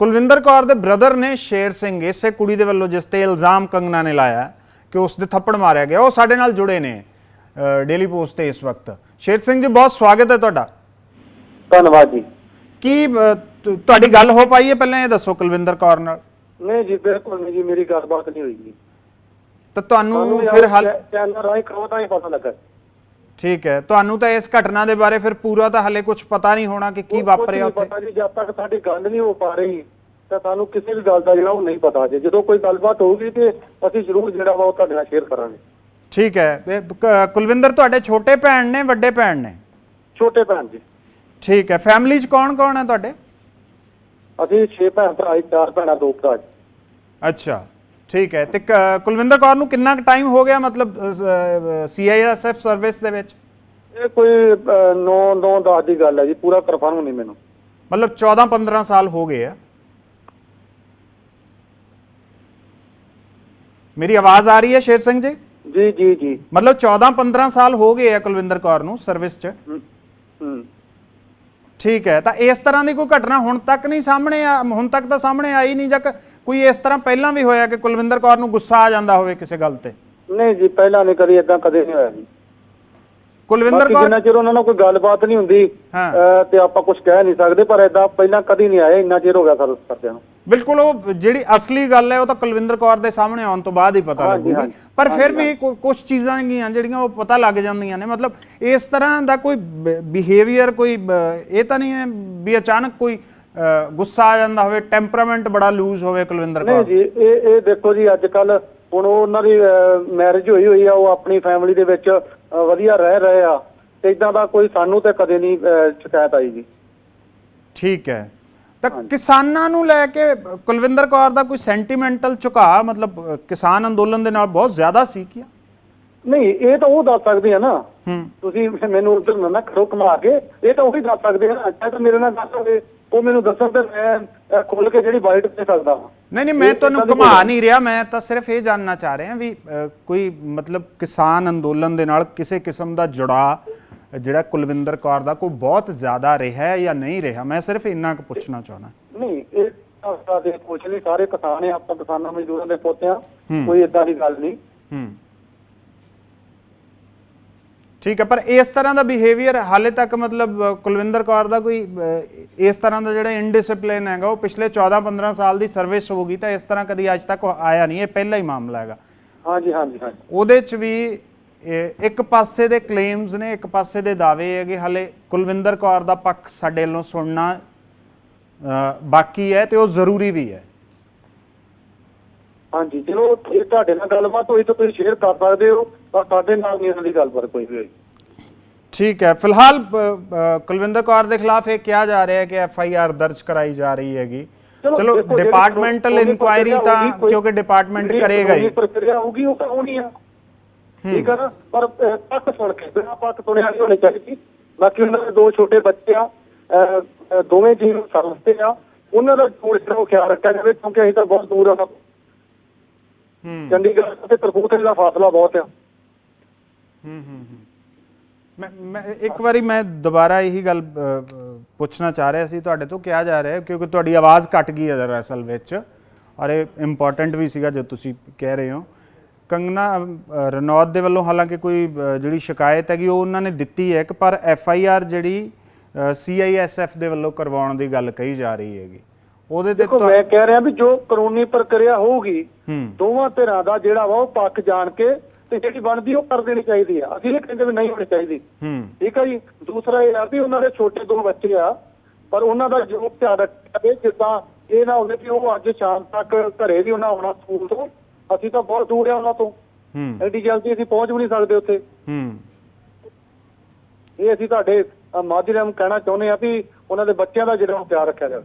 ਕੁਲਵਿੰਦਰ ਕੌਰ ਦੇ ਬ੍ਰਦਰ ਨੇ ਸ਼ੇਰ ਸਿੰਘ ਇਸੇ ਕੁੜੀ ਦੇ ਵੱਲੋਂ ਜਿਸ ਤੇ ਇਲਜ਼ਾਮ ਕੰਗਨਾ ਨੇ ਲਾਇਆ ਕਿ ਉਸ ਦੇ ਥੱਪੜ ਮਾਰਿਆ ਗਿਆ ਉਹ ਸਾਡੇ ਨਾਲ ਜੁੜੇ ਨੇ ਡੇਲੀ ਪੋਸਟ ਤੇ ਇਸ ਵਕਤ। ਸ਼ੇਰ ਸਿੰਘ ਜੀ ਬਹੁਤ ਸਵਾਗਤ ਹੈ ਤੁਹਾਡਾ। ਧੰਨਵਾਦ ਜੀ। ਕੀ ਤੁਹਾਡੀ ਗੱਲ ਹੋ ਪਾਈ ਹੈ ਪਹਿਲਾਂ ਇਹ ਦੱਸੋ ਕੁਲਵਿੰਦਰ ਕੌਰ ਨਾਲ। ਨਹੀਂ ਜੀ ਬਿਲਕੁਲ ਨਹੀਂ ਜੀ ਮੇਰੀ ਗੱਲਬਾਤ ਨਹੀਂ ਹੋਈ ਜੀ। ਤਾਂ ਤੁਹਾਨੂੰ ਫਿਰ ਹਲ ਚੈਨਲ ਰਾਹੀਂ ਖਬਰ ਤਾਂ ਹੀ ਪਤਾ ਲੱਗਾ। ਠੀਕ ਹੈ। ਤੁਹਾਨੂੰ ਤਾਂ ਇਸ ਘਟਨਾ ਦੇ ਬਾਰੇ ਫਿਰ ਪੂਰਾ ਤਾਂ ਹਲੇ ਕੁਝ ਪਤਾ ਨਹੀਂ ਹੋਣਾ ਕਿ ਕੀ ਵਾਪਰਿਆ ਉੱਥੇ। ਪਤਾ ਜਦ ਤੱਕ ਸਾਡੀ ਗੱਲ ਨਹੀਂ ਹੋ ਪਾ ਰਹੀ ਤਾਂ ਸਾਨੂੰ ਕਿਸੇ ਵੀ ਗੱਲ ਦਾ ਜਿਹੜਾ ਉਹ ਨਹੀਂ ਪਤਾ ਜੇ। ਜਦੋਂ ਕੋਈ ਗੱਲਬਾਤ ਹੋਊਗੀ ਤੇ ਅਸੀਂ ਜ਼ਰੂਰ ਜਿਹੜਾ ਵਾ ਉਹ ਤੁਹਾਡੇ ਨਾਲ ਸ਼ੇਅਰ ਕਰਾਂਗੇ। ਠੀਕ ਹੈ। ਕੁਲਵਿੰਦਰ ਤੁਹਾਡੇ ਛੋਟੇ ਭੈਣ ਨੇ ਵੱਡੇ ਭੈਣ ਨੇ? ਛੋਟੇ ਭੈਣ ਜੀ। ਠੀਕ ਹੈ। ਫੈਮਿਲੀ 'ਚ ਕੌਣ ਕੌਣ ਹੈ ਤੁਹਾਡੇ? ਅਸੀਂ 6 ਭੈਣ ਭਰਾ ਜੀ, ਚਾਰ ਭੈਣਾਂ ਦੋ ਭਰਾ। ਅੱਛਾ। ਠੀਕ ਹੈ। ਤੇ ਕ- ਕੁਲਵਿੰਦਰ ਕੌਰ ਨੂੰ ਕਿੰਨਾ ਕੁ ਟਾਈਮ ਹੋ ਗਿਆ ਮਤਲਬ ਸੀਆਈਐਸਐਫ ਸਰਵਿਸ ਦੇ ਵਿੱਚ? ਇਹ ਕੋਈ 9 9 10 ਦੀ ਗੱਲ ਹੈ ਜੀ। ਪੂਰਾ ਕਨਫਰਮ ਨਹੀਂ ਮੈਨੂੰ। ਮਤਲਬ 14 15 ਸਾਲ ਹੋ ਗਏ ਆ। ਮੇਰੀ ਆਵਾਜ਼ ਆ ਰਹੀ ਹੈ ਸ਼ੇਰ ਸਿੰਘ ਜੀ? ਜੀ ਜੀ ਜੀ। ਮਤਲਬ 14 15 ਸਾਲ ਹੋ ਗਏ ਆ ਕੁਲਵਿੰਦਰ ਕੌਰ ਨੂੰ ਸਰਵਿਸ 'ਚ। ਠੀਕ ਹੈ। ਤਾਂ ਇਸ ਤਰ੍ਹਾਂ ਦੀ ਕੋਈ ਘਟਨਾ ਹੁਣ ਤੱਕ ਨਹੀਂ ਸਾਹਮਣੇ ਆ ਹੁਣ ਤੱਕ ਤਾਂ ਸਾਹਮਣੇ ਆਈ ਨਹੀਂ ਜਾਂ ਕ- ਕੋਈ ਇਸ ਤਰ੍ਹਾਂ ਪਹਿਲਾਂ ਵੀ ਹੋਇਆ ਕਿ ਕੁਲਵਿੰਦਰ ਕੌਰ ਨੂੰ ਗੁੱਸਾ ਆ ਜਾਂਦਾ ਹੋਵੇ ਕਿਸੇ ਗੱਲ ਤੇ? ਨਹੀਂ ਜੀ ਪਹਿਲਾਂ ਨਹੀਂ ਕਦੀ ਇਦਾਂ ਕਦੇ ਨਹੀਂ ਹੋਇਆ ਜੀ। ਕੁਲਵਿੰਦਰ ਬਾਕੀ ਕੌਰ ਜਿੰਨਾ ਚਿਰ ਉਹਨਾਂ ਨਾਲ ਕੋਈ ਗੱਲਬਾਤ ਨਹੀਂ ਹੁੰਦੀ ਹਾਂ। ਅਹ, ਤੇ ਆਪਾਂ ਕੁਝ ਕਹਿ ਨਹੀਂ ਸਕਦੇ ਪਰ ਇਦਾਂ ਪਹਿਲਾਂ ਕਦੀ ਨਹੀਂ ਆਏ ਇੰਨਾ ਚਿਰ ਹੋ ਗਿਆ ਸਾਨੂੰ ਕਰਦਿਆਂ ਨੂੰ। ਬਿਲਕੁਲ ਉਹ ਜਿਹੜੀ ਅਸਲੀ ਗੱਲ ਹੈ ਉਹ ਤਾਂ ਕੁਲਵਿੰਦਰ ਕੌਰ ਦੇ ਸਾਹਮਣੇ ਆਉਣ ਤੋਂ ਬਾਅਦ ਹੀ ਪਤਾ ਹਾਂਜੀ, ਲੱਗੂਗੀ। ਹਾਂਜੀ। ਪਰ ਫਿਰ ਵੀ ਕੁਝ ਚੀਜ਼ਾਂ ਹੈਗੀਆਂ ਜਿਹੜੀਆਂ ਉਹ ਪਤਾ ਲੱਗ ਜਾਂਦੀਆਂ ਨੇ। ਮਤਲਬ ਇਸ ਤਰ੍ਹਾਂ ਦਾ ਕੋਈ ਬਿਹੇਵੀਅਰ ਕੋਈ ਬ- ਇਹ ਤਾਂ ਨਹੀਂ ਹੈ ਵੀ ਅਚਾਨਕ ਕੋਈ ਗੁੱਸਾ ਆ ਜਾਂਦਾ ਹੋਵੇ ਟੈਂਪਰਾਮੈਂਟ ਬੜਾ ਲੂਜ਼ ਹੋਵੇ ਕੁਲਵਿੰਦਰ ਨਹੀਂ ਕੌਰ। ਜੀ ਇਹ ਇਹ ਦੇਖੋ ਜੀ ਅੱਜ ਕੱਲ ਹੁਣ ਉਹ ਉਹਨਾਂ ਦੀ ਮੈਰਿਜ ਹੋਈ ਹੋਈ ਆ ਉਹ ਆਪਣੀ ਫੈਮਿਲੀ ਦੇ ਵਿੱਚ ਵਧੀਆ ਰਹਿ ਰਹੇ ਆ। ਤੇ ਇਦਾਂ ਦਾ ਕੋਈ ਸਾਨੂੰ ਤੇ ਕਦੇ ਨਹੀਂ ਸ਼ਿਕਾਇਤ ਆਈ ਜੀ। ਠੀਕ ਹੈ। ਤਾਂ ਕਿਸਾਨਾਂ ਨੂੰ ਲੈ ਕੇ ਕੁਲਵਿੰਦਰ ਕੌਰ ਦਾ ਕੋਈ ਸੈਂਟੀਮੈਂਟਲ ਝੁਕਾਅ ਮਤਲਬ ਕਿਸਾਨ ਅੰਦੋਲਨ ਦੇ ਨਾਲ ਬਹੁਤ ਜ਼ਿਆਦਾ ਸੀ ਕੀ? ਨਹੀਂ ਇਹ ਤਾਂ ਉਹ ਦੱਸ ਸਕਦੇ ਆ ਨਾ। ਤੁਸੀਂ ਮੈਨੂੰ ਉਧਰ ਨਾ ਨਾ ਕਰੋ ਕਮਾ ਕੇ। ਇਹ ਤਾਂ ਉਹੀ ਦੱਸ ਸਕਦੇ ਆ ਨਾ। ਚਾਹੇ ਤਾਂ ਮੇਰੇ ਨਾਲ ਗੱਲ ਹੋਵੇ ਉਹ ਮੈਨੂੰ ਦੱਸਣ ਤੇ ਮੈਂ ਖੁੱਲ ਕੇ ਜਿਹੜੀ ਵਾਈਟ ਦੇ ਸਕਦਾ ਨਹੀਂ ਨਹੀਂ ਮੈਂ ਤੁਹਾਨੂੰ ਘੁਮਾ ਨਹੀਂ ਰਿਹਾ। ਮੈਂ ਤਾਂ ਸਿਰਫ ਇਹ ਜਾਣਨਾ ਚਾਹ ਰਿਹਾ ਵੀ ਕੋਈ ਮਤਲਬ ਕਿਸਾਨ ਅੰਦੋਲਨ ਦੇ ਨਾਲ ਕਿਸੇ ਕਿਸਮ ਦਾ ਜੁੜਾ ਜਿਹੜਾ ਕੁਲਵਿੰਦਰ ਕੌਰ ਦਾ ਕੋਈ ਬਹੁਤ ਜ਼ਿਆਦਾ ਰਿਹਾ ਹੈ ਜਾਂ ਨਹੀਂ ਰਿਹਾ ਮੈਂ ਸਿਰਫ ਇੰਨਾ ਕੁ ਪੁੱਛਣਾ ਚਾਹੁੰਦਾ। ਨਹੀਂ ਇਹ ਤਾਂ ਸਾਡੇ ਨਹੀਂ ਸਾਰੇ ਕਿਸਾਨ ਆ ਆਪਾਂ ਕਿਸਾਨਾਂ ਮਜ਼ਦੂਰਾਂ ਦੇ ਪੁੱਤ ਆ। ਕੋਈ ਇਦਾਂ ਦੀ ਗੱਲ ਨਹੀਂ। ਹੂੰ। ਠੀਕ ਹੈ ਪਰ ਇਸ ਤਰ੍ਹਾਂ ਦਾ ਬਿਹੇਵੀਅਰ ਹਾਲੇ ਤੱਕ ਮਤਲਬ ਕੁਲਵਿੰਦਰ ਕੌਰ ਦਾ ਕੋਈ ਇਸ ਤਰ੍ਹਾਂ ਦਾ ਜਿਹੜਾ ਇਨਡਿਸਪਲਿਨ ਹੈਗਾ ਉਹ ਪਿਛਲੇ 14-15 ਸਾਲ ਦੀ ਸਰਵਿਸ ਹੋਊਗੀ ਤਾਂ ਇਸ ਤਰ੍ਹਾਂ ਕਦੀ ਅੱਜ ਤੱਕ ਆਇਆ ਨਹੀਂ ਇਹ ਪਹਿਲਾ ਹੀ ਮਾਮਲਾ ਹੈਗਾ। ਹਾਂਜੀ ਹਾਂਜੀ ਹਾਂਜੀ। ਉਹਦੇ ਚ ਵੀ ਇੱਕ ਪਾਸੇ ਦੇ ਕਲੇਮਸ ਨੇ ਇੱਕ ਪਾਸੇ ਦੇ ਦਾਅਵੇ ਹੈਗੇ ਹਲੇ ਕੁਲਵਿੰਦਰ ਕੌਰ ਦਾ ਪੱਖ ਸਾਡੇ ਵੱਲੋਂ ਸੁਣਨਾ ਬਾਕੀ ਹੈ ਤੇ ਉਹ ਜ਼ਰੂਰੀ ਵੀ ਹੈ। ਹਾਂਜੀ ਚਲੋ ਜੇ ਤੁਹਾਡੇ ਨਾਲ ਗੱਲਬਾਤ ਹੋਈ ਤਾਂ ਤੁਸੀਂ ਸ਼ੇਅਰ ਕਰ ਸਕਦੇ ਹੋ ਪਰ ਸਾਡੇ ਨਾਲ ਨਹੀਂ ਇਹਨਾਂ ਦੀ ਗੱਲਬਾਤ ਕੋਈ ਵੀ ਹੋਈ। ਠੀਕ ਹੈ ਫਿਲਹਾਲ ਅ, ਅ, ਕੁਲਵਿੰਦਰ ਕੌਰ ਦੇ ਖਿਲਾਫ ਇਹ ਕਿਹਾ ਜਾ ਰਿਹਾ ਹੈ ਕਿ ਐਫ ਆਈ ਆਰ ਦਰਜ ਕਰਾਈ ਜਾ ਰਹੀ ਹੈਗੀ। ਚਲੋ ਚਲੋ ਦੇਖੋ, ਜਿਹੜੀ ਡਿਪਾਰਟਮੈਂਟਲ ਕਾਨੂੰਨੀ ਇਨਕੁਆਇਰੀ ਪ੍ਰਕਿਰਿਆ ਤਾਂ ਹੋਊਗੀ, ਕੋਈ- ਕਿਉਂਕਿ ਡਿਪਾਰਟਮੈਂਟ ਜਿਹੜੀ ਕਰੇਗਾ ਹੀ। ਕਾਨੂੰਨੀ ਪ੍ਰਕਿਰਿਆ ਹੋਊਗੀ ਉਹ ਤਾਂ ਹੋਣੀ ਆ। ਠੀਕ ਆ ਨਾ? ਪਰ ਅਹ, ਪੱਕ ਸੁਣ ਕੇ ਬਿਨਾਂ ਪੱਕ ਸੁਣਿਆ ਨਹੀਂ ਹੋਣੀ ਚਾਹੀਦੀ। ਬਾਕੀ ਉਹਨਾਂ ਦੇ ਦੋ ਛੋਟੇ ਬੱਚੇ ਆ ਅਹ, ਅਹ, ਦੋਵੇਂ ਜੀ ਸਰਵਿਸ ਤੇ ਆ। ਉਹਨਾਂ ਦਾ ਜ਼ਰੂਰ ਜਿਹੜਾ ਉਹ ਖਿਆਲ ਰੱਖਿਆ ਜਾਵੇ ਕਿਉਂਕਿ ਅਸੀਂ ਤਾਂ ਬਹੁਤ ਦੂਰ ਆ। ਹੂੰ ਚੰਡੀਗੜ੍ਹ ਤੇ ਕਪੂਰਥਲੇ ਦਾ ਫਾਸਲਾ ਬਹੁਤ ਆ। ਹੂੰ ਹੂੰ। ਮੈਂ ਮੈਂ ਇੱਕ ਵਾਰੀ ਮੈਂ ਦੁਬਾਰਾ ਇਹੀ ਗੱਲ ਪੁੱਛਣਾ ਚਾਹ ਰਿਹਾ ਸੀ ਤੁਹਾਡੇ ਤੋਂ ਕਿਹਾ ਜਾ ਰਿਹਾ ਕਿਉਂਕਿ ਤੁਹਾਡੀ ਆਵਾਜ਼ ਕੱਟ ਗਈ ਹੈ ਦਰਅਸਲ ਵਿੱਚ ਔਰ ਇਹ ਇੰਪੋਰਟੈਂਟ ਵੀ ਸੀਗਾ ਜੋ ਤੁਸੀਂ ਕਹਿ ਰਹੇ ਹੋ। ਕੰਗਨਾ ਅ, ਰਣੌਤ ਦੇ ਵੱਲੋਂ ਹਾਲਾਂਕਿ ਕੋਈ ਜਿਹੜੀ ਸ਼ਿਕਾਇਤ ਹੈਗੀ ਉਹ ਉਹਨਾਂ ਨੇ ਦਿੱਤੀ ਹੈ ਕਿ ਪਰ ਐਫ ਆਈ ਆਰ ਜਿਹੜੀ ਸੀਆਈਐਸਐਫ ਦੇ ਵੱਲੋਂ ਕਰਵਾਉਣ ਦੀ ਗੱਲ ਕਹੀ ਜਾ ਰਹੀ ਹੈਗੀ। ਉਹਦੇ ਤੇ ਦੇਖੋ ਮੈਂ ਕਹਿ ਰਿਹਾ ਵੀ ਜੋ ਕਾਨੂੰਨੀ ਪ੍ਰਕਿਰਿਆ ਹੋਊਗੀ ਦੋਵਾਂ ਧਿਰਾਂ ਦਾ ਜਿਹੜਾ ਵਾ ਉਹ ਪੱਕ ਜਾਣ ਕੇ ਤੇ ਜਿਹੜੀ ਬਣਦੀ ਉਹ ਕਰ ਦੇਣੀ ਚਾਹੀਦੀ ਆ। ਅਸੀਂ ਇਹ ਕਹਿੰਦੇ ਵੀ ਨਹੀਂ ਹੋਣੀ ਚਾਹੀਦੀ। ਠੀਕ ਹੈ ਜੀ? ਦੂਸਰਾ ਇਹ ਆ ਵੀ ਉਹਨਾਂ ਦੇ ਛੋਟੇ ਦੋ ਬੱਚੇ ਆ ਪਰ ਉਹਨਾਂ ਦਾ ਜੋ ਧਿਆਨ ਰੱਖਿਆ ਜਿੱਦਾਂ ਇਹ ਨਾ ਹੋਵੇ ਕਿ ਉਹ ਅੱਜ ਸ਼ਾਮ ਤੱਕ ਘਰੇ ਵੀ ਉਹਨਾਂ ਆਉਣਾ ਸਕੂਲ ਤੋਂ ਅਸੀਂ ਤਾਂ ਬਹੁਤ ਦੂਰ ਆ ਉਹਨਾਂ ਤੋਂ। ਹੂੰ। ਐਡੀ ਜਲਦੀ ਅਸੀਂ ਪਹੁੰਚ ਵੀ ਨਹੀਂ ਸਕਦੇ ਉੱਥੇ। ਹੂੰ। ਇਹ ਅਸੀਂ ਤੁਹਾਡੇ ਮਾਧਿਅਮ ਕਹਿਣਾ ਚਾਹੁੰਦੇ ਆ ਵੀ ਉਹਨਾਂ ਦੇ ਬੱਚਿਆਂ ਦਾ ਜਿਹੜਾ ਧਿਆਨ ਰੱਖਿਆ ਜਾਵੇ।